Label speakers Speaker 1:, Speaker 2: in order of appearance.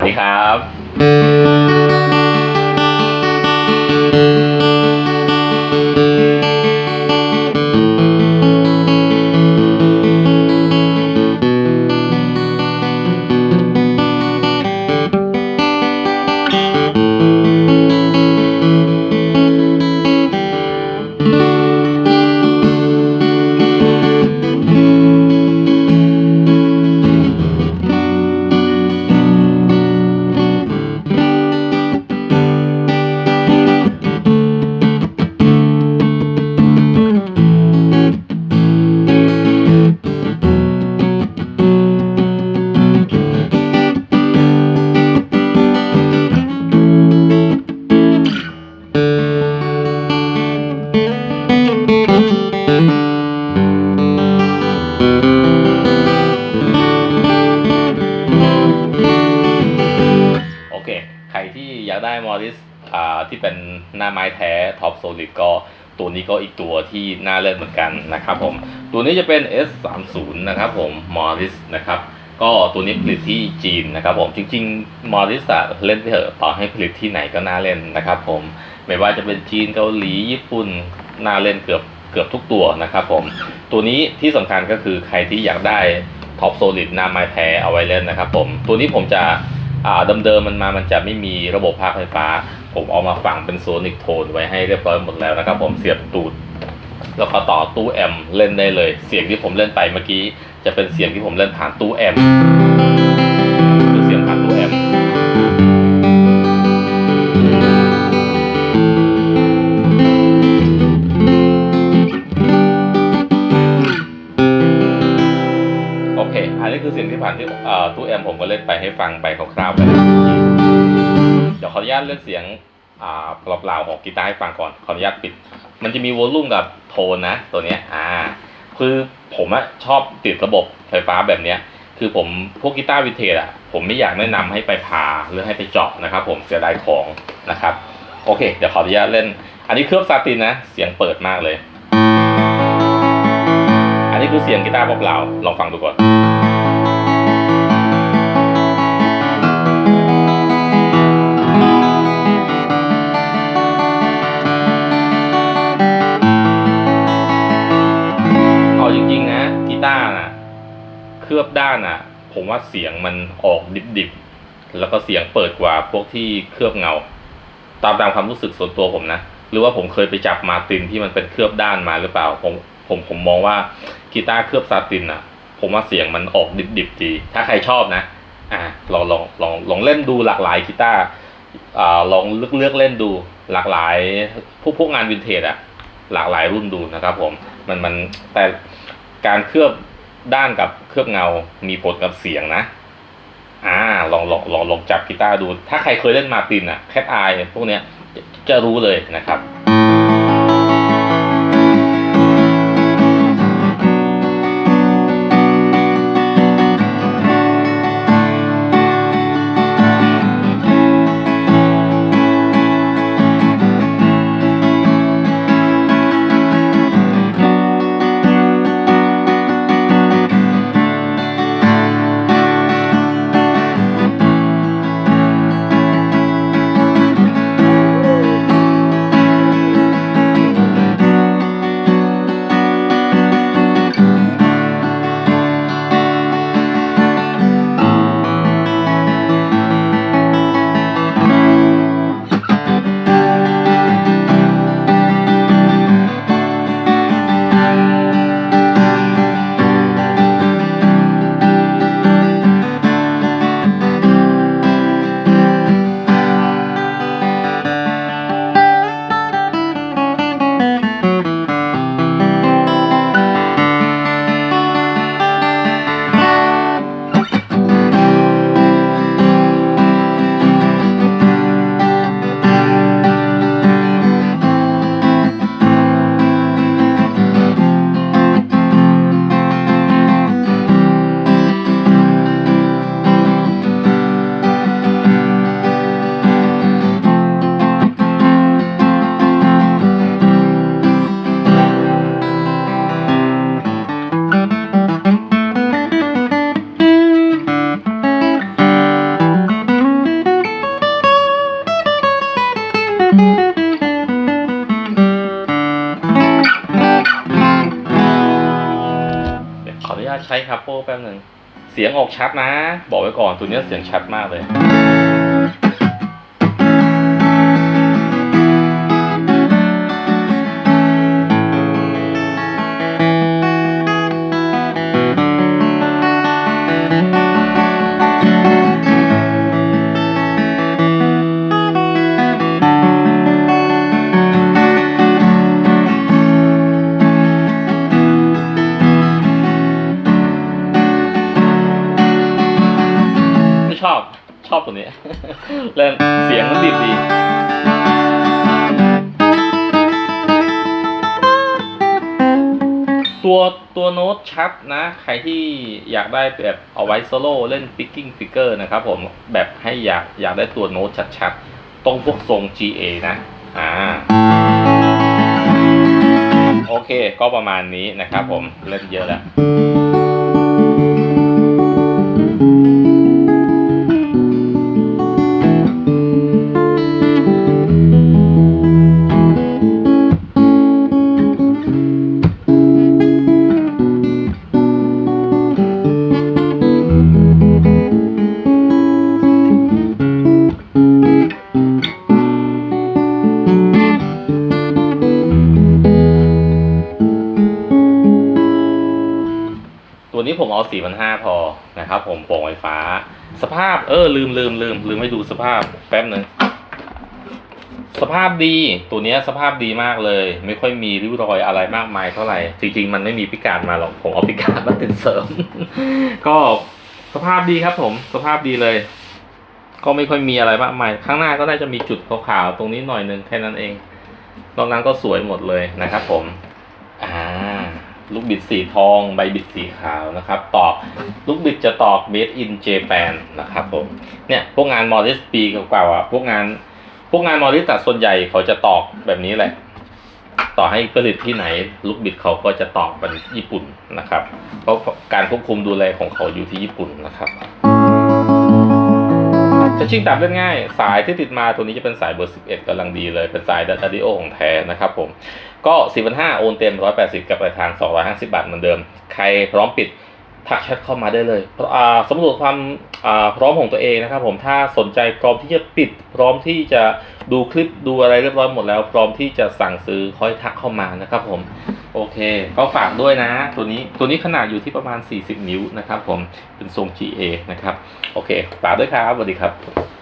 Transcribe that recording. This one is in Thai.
Speaker 1: สวัสดีครับ อยากได้มอริสอ่าที่เป็นหน้าไม้แท้ท็อปโซลิดก็ตัวนี้ก็อีกตัวที่น่าเล่นเหมือนกันนะครับผม ตัวนี้จะเป็น S30 นะครับผมมอริสนะครับก็ตัวนี้ผลิตที่จีนนะครับผมจริงๆมอริสอะเล่นไปเถอะต่อให้ผลิตที่ไหนก็น่าเล่นนะครับผมไม่ว่าจะเป็นจีนเกาหลีญี่ปุ่นน่าเล่นเกือบเกือบทุกตัวนะครับผมตัวนี้ที่สำคัญก็คือใครที่อยากได้ท็อปโซลิดหน้าไม้แท้เอาไว้เล่นนะครับผมตัวนี้ผมจะ เดิมๆมันมามันจะไม่มีระบบภาคไฟฟ้า ผมเอามาฝังเป็นโซนิกโทนไว้ให้เรียบร้อยหมดแล้วนะครับ ผมเสียบตูด แล้วก็ต่อตู้แอมเล่นได้เลย เสียงที่ผมเล่นไปเมื่อกี้ จะเป็นเสียงที่ผมเล่นผ่านตู้แอมคือเสียงผ่านตู้แอมโอเคอันนี้คือเสียงที่ผ่านที่ตู้แอมผมก็เล่นไปให้ฟังไป ไปแล้วเดี๋ยวขออนุญาตเล่นเสียงอ่าเปล่าๆของกีตาร์ให้ฟังก่อนขออนุญาตปิด มันจะมีวอลลุ่มกับโทนนะ ตัวเนี้ยอ่า คือผมอะชอบติดระบบไฟฟ้าแบบเนี้ย คือผมพวกกีตาร์วิเทจอะผมไม่อยากแนะนำให้ไปผ่าหรือให้ไปเจาะนะครับ ผมเสียดายของนะครับ โอเค เดี๋ยวขออนุญาตเล่น อันนี้เคลือบซาตินนะ เสียงเปิดมากเลย อันนี้คือเสียงกีตาร์เปล่าๆลองฟังดูก่อน ว่าเสียงมันออกดิบๆ แล้วก็เสียงเปิดกว่าพวกที่เคลือบเงา ตามตามความรู้สึกส่วนตัวผมนะ หรือว่าผมเคยไปจับมาตินที่มันเป็นเคลือบด้านมาหรือเปล่า ผมผมผมมองว่ากีตาร์เคลือบซาตินอะผมว่าเสียงมันออกดิบๆดีถ้าใครชอบนะอ่าลองลองลองลองเล่นดูหลากหลายกีตาร์อ่าลองเลือกเลือกเล่นดูหลากหลายพวกพวกงานวินเทจอะหลากหลายรุ่นดูนะครับผมมันมันแต่การเคลือบ ด้านกับเคลือบเงา มีผลกับเสียงนะ อ่า ลองลองลองลองจับกีตาร์ดู ถ้าใครเคยเล่นมาตินอะแคทไอพวกเนี้ยจจะรู้เลยนะครับ ใช้คาโป้แป๊บหนึ่งเสียงออกชัดนะ บอกไว้ก่อนตัวเนี้ยเสียงชัดมากเลย นี้เล่นเสียงมันดีดีตัวตัวโน้ตชัดนะ ใครที่อยากได้แบบเอาไว้โซโล่เล่น picking figure นะครับผมแบบให้อยากอยากได้ตัวโน้ตชัดๆ ตรงพวกทรง GA นะ อ่า โอเคก็ประมาณนี้นะครับผมเล่นเยอะแล้ว ตันี้าพอนะครับผมโปร่งไฟฟ้า สภาพเออลืมลืมลืมลืมไม่ดูสภาพแป๊บหนึ่งสภาพดีตัวนี้สภาพดีมากเลย ไม่ค่อยมีริ้วรอยอะไรมากมายเท่าไหร่ จริง ๆ มันไม่มีพิการมาหรอกผมเอาพิการมาติดเสริม ก็สภาพดีครับผมสภาพดีเลย ก็ไม่ค่อยมีอะไรมากมาย ข้างหน้าก็น่าจะมีจุดขาวๆตรงนี้หน่อยนึงแค่นั้นเองนอกนั้นก็สวยหมดเลยนะครับผม ลูกบิดสีทอง ใบบิดสีขาวนะครับตอกลูกบิดจะตอก made in Japan นะครับผมเนี่ยพวกงานมอริสปีเก่าๆอะพวกงานพวกงานมอริสแต่ส่วนใหญ่เขาจะตอกแบบนี้แหละ ต่อให้ผลิตที่ไหน ลูกบิดเขาก็จะตอกเป็นญี่ปุ่นนะครับ เพราะการควบคุมดูแลของเขาอยู่ที่ญี่ปุ่นนะครับ จะชิ่งตับเล่นง่าย สายที่ติดมาตัวนี้จะเป็นสายเบอร์ 11กำลังดีเลย เป็นสายดัตติโอของแท้นะครับผม ก็4 5 0 0โอนเต็ม 180 กับปลายทาง 250 บาทเหมือนเดิม ใครพร้อมปิด ทักแชทเข้ามาได้เลยอ่าสำรวจความพร้อมของตัวเองนะครับผมถ้าสนใจพร้อมที่จะปิด พร้อมที่จะดูคลิปดูอะไรเรียบร้อยหมดแล้ว พร้อมที่จะสั่งซื้อค่อยทักเข้ามานะครับผมโอเค ก็ฝากด้วยนะ ตัวนี้ตัวนี้ขนาดอยู่ที่ประมาณ 40 นิ้วนะครับผมเป็นทรง GA นะครับโอเคฝากด้วยครับสวัสดีครับ